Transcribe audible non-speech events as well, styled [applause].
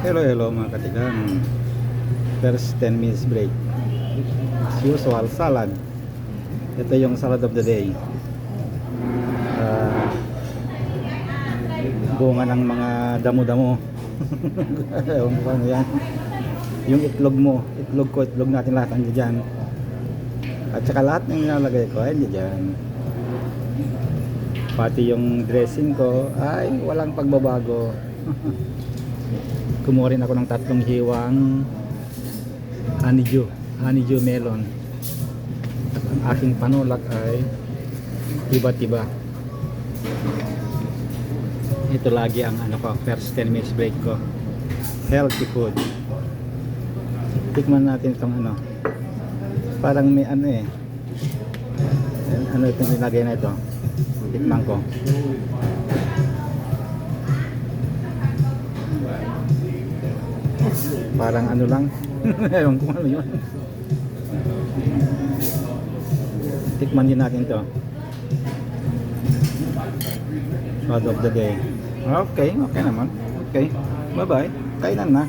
Hello, hello mga katigang. First 10 minutes break. As usual, salad. Ito yung salad of the day. Ah, bunga ng mga damo-damo. [laughs] Ewan paano yan. Yung itlog mo, itlog ko, itlog natin lahat ang dyan. At saka lahat ng nilalagay ko ay dyan. Pati yung dressing ko ay walang pagbabago. [laughs] Kumuha rin ako ng tatlong hiwang honeydew, honeydew melon. At ang aking panulak ay iba't iba. Ito lagi ang ano ko, first 10 minutes break ko. Healthy food. Tikman natin itong ano. Parang may ano eh. Ano itong nilagay na ito? Tikman ko. Parang ano lang. [laughs] Ewan ko ano yun. Tikman din natin to. Food of the day. Okay, okay naman. Okay. Bye-bye. Kainan na.